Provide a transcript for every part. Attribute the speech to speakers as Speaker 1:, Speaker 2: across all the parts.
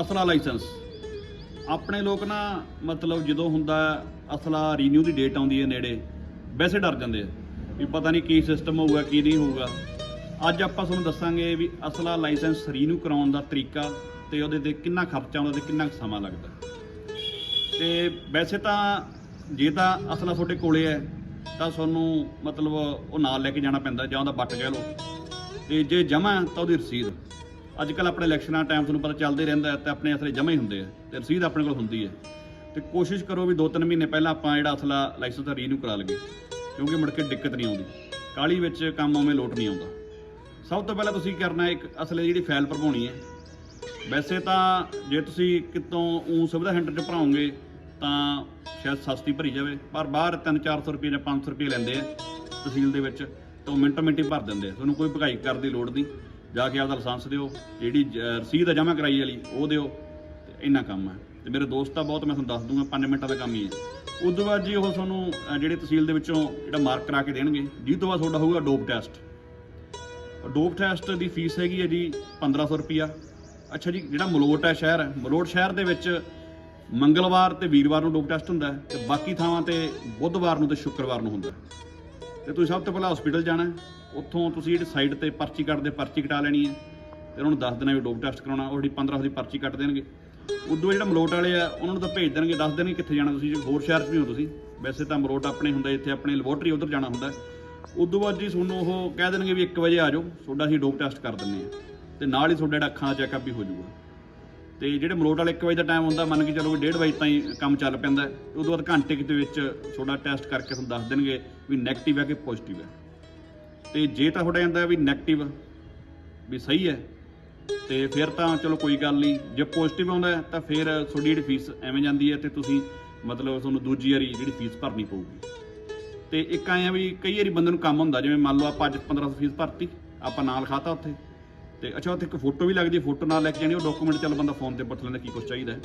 Speaker 1: ਅਸਲਾ licence. ਆਪਣੇ ਲੋਕ ਨਾ ਮਤਲਬ ਜਦੋਂ ਹੁੰਦਾ ਅਸਲਾ ਰੀਨਿਊ ਦੀ ਡੇਟ ਆਉਂਦੀ ਹੈ ਨੇੜੇ, ਵੈਸੇ ਡਰ ਜਾਂਦੇ ਆ ਵੀ ਪਤਾ ਨਹੀਂ ਕੀ ਸਿਸਟਮ ਹੋਊਗਾ, ਕੀ ਨਹੀਂ ਹੋਊਗਾ। ਅੱਜ ਆਪਾਂ ਤੁਹਾਨੂੰ ਦੱਸਾਂਗੇ ਵੀ ਅਸਲਾ ਲਾਇਸੈਂਸ ਰੀਨਿਊ ਕਰਾਉਣ ਦਾ ਤਰੀਕਾ ਤੇ ਉਹਦੇ ਤੇ ਕਿੰਨਾ ਖਰਚਾ ਆਉਂਦਾ ਤੇ ਕਿੰਨਾ ਕੁ ਸਮਾਂ ਲੱਗਦਾ। ਤੇ ਵੈਸੇ ਤਾਂ ਜੇ ਤਾਂ ਅਸਲਾ ਤੁਹਾਡੇ ਕੋਲੇ ਹੈ, ਤਾਂ ਤੁਹਾਨੂੰ ਮਤਲਬ ਉਹ ਨਾਲ ਲੈ ਕੇ ਜਾਣਾ ਪੈਂਦਾ ਜਾਂ ਉਹਦਾ ਬੱਟ ਕਹਿ ਲਓ। ਤੇ ਜੇ ਜਮਾ ਤਾਂ ਉਹਦੀ ਰਸੀਦ। ਅੱਜ ਕੱਲ ਆਪਣੇ ਇਲੈਕਸ਼ਨਾਂ ਟਾਈਮ ਤੁਹਾਨੂੰ ਪਤਾ ਚੱਲਦੇ ਰਹਿੰਦਾ ਹੈ ਤੇ ਆਪਣੇ ਅਸਲੇ ਜਮ੍ਹਾਂ ਹੀ ਹੁੰਦੇ ਆ ਤੇ ਰਸੀਦ ਆਪਣੇ ਕੋਲ ਹੁੰਦੀ ਹੈ। ਤੇ ਕੋਸ਼ਿਸ਼ ਕਰੋ ਵੀ 2-3 ਮਹੀਨੇ ਪਹਿਲਾਂ ਆਪਾਂ ਜਿਹੜਾ ਅਸਲਾ ਲਾਇਸੈਂਸ ਦਾ ਰੀਨਿਊ ਕਰਾ ਲਈਏ, ਕਿਉਂਕਿ ਮੁੜ ਕੇ ਦਿੱਕਤ ਨਹੀਂ ਆਉਂਦੀ। ਕਾਲੀ ਵਿੱਚ ਕੰਮ ਉਵੇਂ ਲੋਟ ਨਹੀਂ ਆਉਂਦਾ। ਸਭ ਤੋਂ ਪਹਿਲਾਂ ਤੁਸੀਂ ਕੀ ਕਰਨਾ ਇੱਕ ਅਸਲੇ ਜਿਹੜੀ ਫਾਈਲ ਭਰਵਾਉਣੀ ਹੈ। ਵੈਸੇ ਤਾਂ ਜੇ ਤੁਸੀਂ ਕਿਤੋਂ ਊ ਸੁਵਿਧਾ ਸੈਂਟਰ 'ਚ ਭਰਾਓਗੇ, ਤਾਂ ਸ਼ਾਇਦ ਸਸਤੀ ਭਰੀ ਜਾਵੇ, ਪਰ ਬਾਹਰ 3-400 ਰੁਪਏ ਜਾਂ 500 ਰੁਪਏ ਲੈਂਦੇ ਆ ਤਹਿਸੀਲ ਦੇ ਵਿੱਚ, ਤਾਂ ਉਹ ਮਿੰਟੋ ਮਿੰਟੀ ਭਰ ਦਿੰਦੇ ਆ। ਤੁਹਾਨੂੰ ਕੋਈ ਭਗਾਈ ਕਰਨ ਦੀ ਲੋੜ ਨਹੀਂ। ਜਾ ਕੇ ਆਪਦਾ ਲਾਇਸੈਂਸ ਦਿਓ ਜਿਹੜੀ ਜ- ਰਸੀਦ ਆ ਜਮ੍ਹਾਂ ਕਰਾਈ ਵਾਲੀ ਉਹ ਦਿਓ ਤੇ ਇੰਨਾ ਕੰਮ ਹੈ। ਤੇ ਮੇਰੇ ਦੋਸਤ ਆ ਬਹੁਤ ਮੈਂ ਤੁਹਾਨੂੰ ਦੱਸ ਦੂੰਗਾ 5 ਮਿੰਟਾਂ ਦਾ ਕੰਮ ਹੀ ਹੈ। ਉਸ ਤੋਂ ਬਾਅਦ ਜੀ ਉਹ ਤੁਹਾਨੂੰ ਅ, ਜਿਹੜੇ ਤਹਿਸੀਲ ਦੇ ਵਿੱਚੋਂ ਜਿਹੜਾ ਮਾਰਕ ਕਰਾ ਕੇ ਦੇਣਗੇ ਜਿਸ ਤੋਂ ਬਾਅਦ ਤੁਹਾਡਾ ਹੋਊਗਾ ਡੋਪ ਟੈਸਟ। ਡੋਪ ਟੈਸਟ ਦੀ ਫੀਸ ਹੈਗੀ ਹੈ ਜੀ 1500 ਰੁਪਿਆ ਅੱਛਾ ਜੀ ਜਿਹੜਾ ਮਲੋਟ ਹੈ ਸ਼ਹਿਰ ਹੈ ਮਲੋਟ ਸ਼ਹਿਰ ਦੇ ਵਿੱਚ ਮੰਗਲਵਾਰ ਤੇ ਵੀਰਵਾਰ ਨੂੰ ਡੋਪ ਟੈਸਟ ਹੁੰਦਾ ਹੈ ਤੇ ਬਾਕੀ ਥਾਵਾਂ ਤੇ ਬੁੱਧਵਾਰ ਨੂੰ ਤੇ ਸ਼ੁੱਕਰਵਾਰ ਨੂੰ ਹੁੰਦਾ ਹੈ। ਤੇ ਤੁਸੀਂ ਸਭ ਤੋਂ ਪਹਿਲਾਂ ਹਸਪੀਟਲ ਜਾਣਾ ਉੱਥੋਂ ਤੁਸੀਂ ਜਿਹੜੀ ਸਾਈਡ ਤੇ ਪਰਚੀ ਕੱਟਦੇ, ਪਰਚੀ ਕਟਾ ਲੈਣੀ ਹੈ। ਤੇ ਉਹਨਾਂ ਨੂੰ ਦੱਸ ਦੇਣਾ ਵੀ ਡੋਪ ਟੈਸਟ ਕਰਾਉਣਾ, ਉਹ ਜਿਹੜੀ 1500 ਦੀ ਪਰਚੀ ਕੱਟ ਦੇਣਗੇ। ਉਦੋਂ ਜਿਹੜਾ ਮਲੋਟ ਵਾਲੇ ਆ, ਉਹਨਾਂ ਨੂੰ ਤਾਂ ਭੇਜ ਦੇਣਗੇ, ਦੱਸ ਦੇਣਗੇ ਕਿੱਥੇ ਜਾਣਾ ਤੁਸੀਂ, ਜੇ ਹੋਰ ਸ਼ਹਿਰ 'ਚ ਵੀ ਹੋ ਤੁਸੀਂ। ਵੈਸੇ ਤਾਂ ਮਲੋਟ ਆਪਣੇ ਹੁੰਦਾ, ਇੱਥੇ ਆਪਣੇ ਲੈਬੋਰਟਰੀ ਉਧਰ ਜਾਣਾ ਹੁੰਦਾ। ਉਦੋਂ ਬਾਅਦ ਜੀ ਤੁਹਾਨੂੰ ਉਹ ਕਹਿ ਦੇਣਗੇ ਵੀ 1 ਵਜੇ ਆ ਜਾਓ, ਤੁਹਾਡਾ ਅਸੀਂ ਡੋਪ ਟੈਸਟ ਕਰ ਦਿੰਦੇ ਆ ਤੇ ਨਾਲ ਹੀ ਤੁਹਾਡਾ ਜਿਹੜਾ ਅੱਖਾਂ ਦਾ ਚੈੱਕਅਪ ਵੀ ਹੋ ਜਾਊਗਾ। ਤੇ ਜਿਹੜੇ ਮਲੋਟ ਵਾਲੇ 1 ਵਜੇ ਦਾ ਟਾਈਮ ਹੁੰਦਾ, ਮੰਨ ਕੇ ਚਲੋ ਵੀ 1:30 ਵਜੇ ਤਾਈਂ ਕੰਮ ਚੱਲ ਪੈਂਦਾ ਹੈ। ਤੇ ਉਦੋਂ ਬਾਅਦ ਘੰਟੇ ਦੇ ਵਿੱਚ ਤੁਹਾਡਾ ਟੈਸਟ ਕਰਕੇ ਤੁਹਾਨੂੰ ਦੱਸ ਦੇਣਗੇ ਵੀ ਨੈਗੇਟਿਵ ਹੈ ਕਿ ਪੋਜ਼ਿਟਿਵ ਹੈ। ਤੇ ਜੇ ਤਾਂ ਤੁਹਾਡਾ ਜਾਂਦਾ ਵੀ 네ਗੇਟਿਵ ਵੀ ਸਹੀ ਹੈ, ਤੇ ਫਿਰ ਤਾਂ ਚਲੋ ਕੋਈ ਗੱਲ ਨਹੀਂ। ਜੇ ਪੋਜ਼ਿਟਿਵ ਆਉਂਦਾ ਤਾਂ ਫਿਰ ਤੁਹਾਡੀ ਜਿਹੜੀ ਫੀਸ ਐਵੇਂ ਜਾਂਦੀ ਹੈ ਤੇ ਤੁਸੀਂ ਮਤਲਬ ਤੁਹਾਨੂੰ ਦੂਜੀ ਵਾਰੀ ਜਿਹੜੀ ਫੀਸ ਭਰਨੀ ਪਊਗੀ। ਤੇ ਇੱਕ ਆਏ ਆ ਵੀ ਕਈ ਵਾਰੀ ਬੰਦੇ ਨੂੰ ਕੰਮ ਹੁੰਦਾ, ਜਿਵੇਂ ਮੰਨ ਲਓ ਆਪਾਂ ਅੱਜ 1500 ਫੀਸ ਭਰਤੀ, ਆਪਾਂ ਨਾਲ ਖਾਤਾ ਉੱਥੇ। ਤੇ ਅੱਛਾ, ਉੱਥੇ ਇੱਕ ਫੋਟੋ ਵੀ ਲੱਗਦੀ ਫੋਟੋ ਨਾਲ ਲੈ ਕੇ ਜਾਣੀ, ਉਹ ਡਾਕੂਮੈਂਟ ਚੱਲ ਬੰਦਾ ਫੋਨ ਤੇ ਪੁੱਛ ਲੈਂਦਾ ਕੀ ਕੁਝ ਚਾਹੀਦਾ ਹੈ।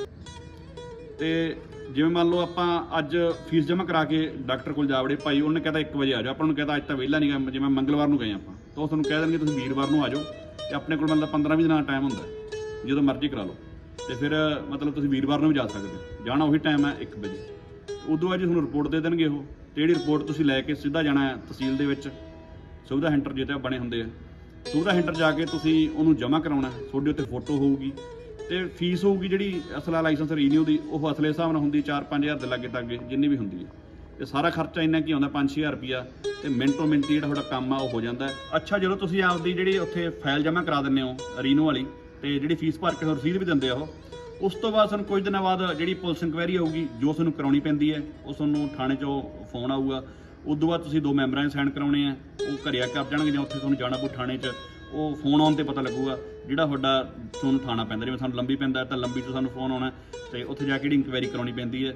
Speaker 1: ਤੇ ਜਿਵੇਂ ਮੰਨ ਲਓ ਆਪਾਂ ਅੱਜ ਫੀਸ ਜਮ੍ਹਾਂ ਕਰਾ ਕੇ ਡਾਕਟਰ ਕੋਲ ਜਾ ਵੜੇ, ਭਾਈ ਉਹਨੇ ਕਹਿੰਦਾ 1 ਵਜੇ ਆ ਜਾਓ, ਆਪਾਂ ਨੂੰ ਕਹਿੰਦਾ ਅੱਜ ਤਾਂ ਵਿਹਲਾ ਨਹੀਂ ਗਾ, ਜਿਵੇਂ ਮੰਗਲਵਾਰ ਨੂੰ ਗਏ ਆਪਾਂ, ਤਾਂ ਉਹ ਤੁਹਾਨੂੰ ਕਹਿ ਦੇਣਗੇ ਤੁਸੀਂ ਵੀਰਵਾਰ ਨੂੰ ਆ ਜਾਓ ਤੇ ਆਪਣੇ ਕੋਲ ਮਤਲਬ 15 20 ਦਿਨਾਂ ਦਾ ਟਾਈਮ ਹੁੰਦਾ ਜਦੋਂ ਮਰਜ਼ੀ ਕਰਾ ਲਓ ਤੇ ਫਿਰ ਮਤਲਬ ਤੁਸੀਂ ਵੀਰਵਾਰ ਨੂੰ ਵੀ ਜਾ ਸਕਦੇ ਹੋ, ਜਾਣਾ ਉਹੀ ਟਾਈਮ ਹੈ 1 ਵਜੇ ਉਦੋਂ ਅੱਜ ਤੁਹਾਨੂੰ ਰਿਪੋਰਟ ਦੇ ਦੇਣਗੇ ਉਹ, ਤੇ ਜਿਹੜੀ ਰਿਪੋਰਟ ਤੁਸੀਂ ਲੈ ਕੇ ਸਿੱਧਾ ਜਾਣਾ ਹੈ ਤਹਿਸੀਲ ਦੇ ਵਿੱਚ, ਸੁਵਿਧਾ ਸੈਂਟਰ ਜਿੱਥੇ ਬਣੇ ਹੁੰਦੇ ਆ ਸੁਵਿਧਾ ਸੈਂਟਰ ਜਾ ਕੇ ਤੁਸੀਂ ਉਹਨੂੰ ਜਮ੍ਹਾਂ ਕਰਾਉਣਾ ਹੈ। ਤੁਹਾਡੇ ਉੱਤੇ ਫੋਟੋ ਹੋਊਗੀ ਤੇ ਫੀਸ ਹੋਊਗੀ ਜਿਹੜੀ ਅਸਲਾ ਲਾਇਸੈਂਸ ਰੀਨਿਊ ਦੀ ਉਹ ਅਸਲੇ ਹਿਸਾਬ ਨਾਲ ਹੁੰਦੀ 4-5000 ਦੇ ਲਾਗੇ ਤੱਕ ਜਿੰਨੀ ਵੀ ਹੁੰਦੀ ਹੈ। ਤੇ ਸਾਰਾ ਖਰਚਾ ਇੰਨਾ ਕੀ ਆਉਂਦਾ 5-6000 ਰੁਪਿਆ ਤੇ ਮਿੰਟੋ ਮਿੰਟ ਹੀ ਜਿਹੜਾ ਤੁਹਾਡਾ ਕੰਮ ਆ, ਉਹ ਹੋ ਜਾਂਦਾ। ਅੱਛਾ, ਜਦੋਂ ਤੁਸੀਂ ਆਪਦੀ ਜਿਹੜੀ ਉੱਥੇ ਫਾਈਲ ਜਮ੍ਹਾਂ ਕਰਾ ਦਿੰਦੇ ਹੋ ਰੀਨਿਊ ਵਾਲੀ, ਤੇ ਜਿਹੜੀ ਫੀਸ ਭਰ ਕੇ ਰਸੀਦ ਵੀ ਦਿੰਦੇ ਆ ਉਹ, ਉਸ ਤੋਂ ਬਾਅਦ ਸਾਨੂੰ ਕੁਝ ਦਿਨਾਂ ਬਾਅਦ ਜਿਹੜੀ ਪੁਲਿਸ ਇਨਕੁਆਇਰੀ ਆਊਗੀ, ਜੋ ਤੁਹਾਨੂੰ ਕਰਾਉਣੀ ਪੈਂਦੀ ਹੈ, ਉਹ ਤੁਹਾਨੂੰ ਥਾਣੇ 'ਚੋਂ ਫੋਨ ਆਊਗਾ। ਉਸ ਤੋਂ ਬਾਅਦ ਤੁਸੀਂ ਦੋ ਮੈਂਬਰਾਂ ਦੇ ਸਾਈਨ ਕਰਾਉਣੇ ਆ, ਉਹ ਘਰੇ ਆ ਕੇ ਆਪ ਜਾਣਗੇ ਜਾਂ ਉੱਥੇ ਤੁਹਾਨੂੰ ਜਾਣਾ ਪਊ ਥਾਣੇ 'ਚ। ਉਹ ਫੋਨ ਆਉਣ ਤੇ ਪਤਾ ਲੱਗੂਗਾ ਜਿਹੜਾ ਤੁਹਾਡਾ ਤੁਹਾਨੂੰ ਥਾਣਾ ਪੈਂਦਾ ਜਿਵੇਂ ਸਾਨੂੰ ਲੰਬੀ ਪੈਂਦਾ ਤਾਂ ਲੰਬੀ ਤੋਂ ਸਾਨੂੰ ਫੋਨ ਆਉਣਾ ਤੇ ਉੱਥੇ ਜਾ ਕੇ ਜਿਹੜੀ ਇਨਕੁਆਇਰੀ ਕਰਾਉਣੀ ਪੈਂਦੀ ਹੈ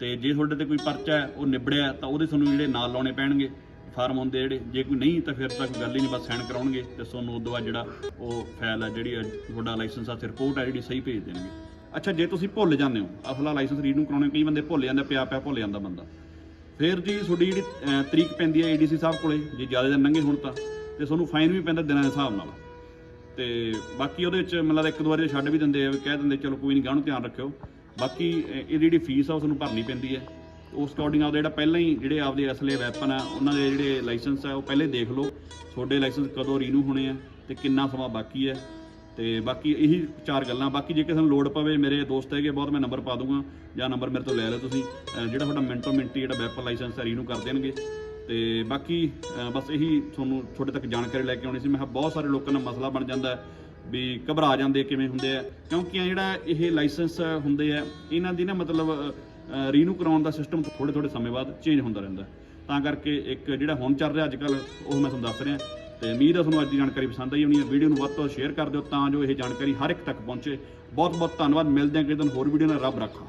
Speaker 1: ਤੇ ਜੇ ਤੁਹਾਡੇ ਤੇ ਕੋਈ ਪਰਚਾ ਹੈ ਉਹ ਨਿਬੜਿਆ ਤਾਂ ਉਹਦੇ ਤੁਹਾਨੂੰ ਜਿਹੜੇ ਨਾਲ ਲਾਉਣੇ ਪੈਣਗੇ ਫਾਰਮ ਹੁੰਦੇ ਜਿਹੜੇ ਜੇ ਕੋਈ ਨਹੀਂ ਤਾਂ ਫਿਰ ਤਾਂ ਕੋਈ ਗੱਲ ਹੀ ਨਹੀਂ ਬਸ ਸਾਈਨ ਕਰਾਉਣਗੇ ਤੇ ਤੁਹਾਨੂੰ ਉਦੋਂ ਬਾਅਦ ਜਿਹੜਾ ਉਹ ਫਾਈਲ ਹੈ ਜਿਹੜੀ ਹੈ, ਤੁਹਾਡਾ ਲਾਇਸੈਂਸ ਆ ਤੇ ਰਿਪੋਰਟ ਹੈ ਜਿਹੜੀ ਸਹੀ ਭੇਜ ਦੇਣਗੇ। ਅੱਛਾ ਜੇ ਤੁਸੀਂ ਭੁੱਲ ਜਾਂਦੇ ਹੋ ਅਸਲਾ ਲਾਇਸੈਂਸ ਰੀਨਿਊ ਕਰਾਉਣੇ ਕਈ ਬੰਦੇ ਭੁੱਲ ਜਾਂਦੇ ਪਿਆ ਪਿਆ ਭੁੱਲ ਜਾਂਦਾ ਬੰਦਾ। ਫਿਰ ਜੀ ਤੁਹਾਡੀ ਜਿਹੜੀ ਤਰੀਕ ਪੈਂਦੀ ਹੈ ਏਡੀਸੀ ਸਾਹਿਬ ਕੋਲੇ ਜੇ ਜ਼ਿਆਦਾ ਦਿਨ ਲੰਘੇ ਹੁਣ ਤਾਂ। ਤੇ ਤੁਹਾਨੂੰ ਫਾਈਨ ਵੀ ਪੈਂਦਾ ਦਿਨਾਂ ਦੇ ਹਿਸਾਬ ਨਾਲ। ਤੇ ਬਾਕੀ ਉਹਦੇ ਵਿੱਚ ਮਤਲਬ ਇੱਕ ਦੋ ਵਾਰੀ ਛੱਡ ਵੀ ਦਿੰਦੇ ਆ ਕਹਿ ਦਿੰਦੇ, ਚਲੋ ਕੋਈ ਨਹੀਂ ਗਾਹ ਨੂੰ ਧਿਆਨ ਰੱਖਿਓ। ਬਾਕੀ ਇਹਦੀ ਜਿਹੜੀ ਫੀਸ ਆ, ਉਹ ਤੁਹਾਨੂੰ ਭਰਨੀ ਪੈਂਦੀ ਹੈ ਉਸ ਅਕੋਰਡਿੰਗ ਆਪਦਾ ਜਿਹੜਾ ਪਹਿਲਾਂ ਹੀ ਜਿਹੜੇ ਆਪਦੇ ਅਸਲੇ ਵੈਪਨ ਆ, ਉਹਨਾਂ ਦੇ ਜਿਹੜੇ ਲਾਇਸੈਂਸ ਆ, ਉਹ ਪਹਿਲੇ ਦੇਖ ਲਓ। ਤੁਹਾਡੇ ਲਾਇਸੈਂਸ ਕਦੋਂ ਰੀਨਿਊ ਹੋਣੇ ਆ ਤੇ ਕਿੰਨਾ ਸਮਾਂ ਬਾਕੀ ਹੈ ਤੇ ਬਾਕੀ ਇਹੀ ਚਾਰ ਗੱਲਾਂ। ਬਾਕੀ ਜੇ ਕਿਸੇ ਨੂੰ ਲੋੜ ਪਵੇ, ਮੇਰੇ ਦੋਸਤ ਹੈਗੇ, ਬਹੁਤ ਮੈਂ ਨੰਬਰ ਪਾ ਦੂੰਗਾ, ਜਾਂ ਨੰਬਰ ਮੇਰੇ ਤੋਂ ਲੈ ਲਓ ਤੁਸੀਂ। ਜਿਹੜਾ ਤੁਹਾਡਾ ਮਿੰਟੋ ਮਿੰਟੀ ਜਿਹੜਾ ਵੈਪਨ ਲਾਇਸੈਂਸ ਹੈ ਰੀਨਿਊ ਕਰ ਦੇਣਗੇ। ਤੇ ਬਾਕੀ ਬਸ ਇਹੀ ਤੁਹਾਨੂੰ ਤੁਹਾਡੇ ਤੱਕ ਜਾਣਕਾਰੀ ਲੈ ਕੇ ਆਉਣੀ ਸੀ। ਮੈਂ ਕਿਹਾ ਬਹੁਤ ਸਾਰੇ ਲੋਕਾਂ ਦਾ ਮਸਲਾ ਬਣ ਜਾਂਦਾ ਵੀ ਘਬਰਾ ਜਾਂਦੇ ਕਿਵੇਂ ਹੁੰਦੇ ਆ। ਕਿਉਂਕਿ ਇਹ ਜਿਹੜਾ ਇਹ ਲਾਇਸੈਂਸ ਹੁੰਦੇ ਆ, ਇਹਨਾਂ ਦੀ ਨਾ ਮਤਲਬ ਰੀਨਿਊ ਕਰਾਉਣ ਦਾ ਸਿਸਟਮ ਥੋੜੇ ਥੋੜੇ ਸਮੇਂ ਬਾਅਦ ਚੇਂਜ ਹੁੰਦਾ ਰਹਿੰਦਾ ਤਾਂ ਕਰਕੇ ਇੱਕ ਜਿਹੜਾ ਹੁਣ ਚੱਲ ਰਿਹਾ ਅੱਜ ਕੱਲ ਉਹ ਮੈਂ ਤੁਹਾਨੂੰ ਦੱਸ ਰਿਹਾ। ਤੇ ਉਮੀਦ ਹੈ ਤੁਹਾਨੂੰ ਅੱਜ ਦੀ ਜਾਣਕਾਰੀ ਪਸੰਦ ਆਈ ਹੋਣੀ ਹੈ। ਵੀਡੀਓ ਨੂੰ ਵੱਧ ਤੋਂ ਸ਼ੇਅਰ ਕਰ ਦਿਓ ਤਾਂ ਜੋ ਇਹ ਜਾਣਕਾਰੀ ਹਰ ਇੱਕ ਤੱਕ ਪਹੁੰਚੇ। ਬਹੁਤ ਬਹੁਤ ਧੰਨਵਾਦ। ਮਿਲਦੇ ਹਾਂ ਕਿਸੇ ਦਿਨ ਹੋਰ ਵੀਡੀਓ ਨਾਲ। ਰੱਬ ਰੱਖਾ।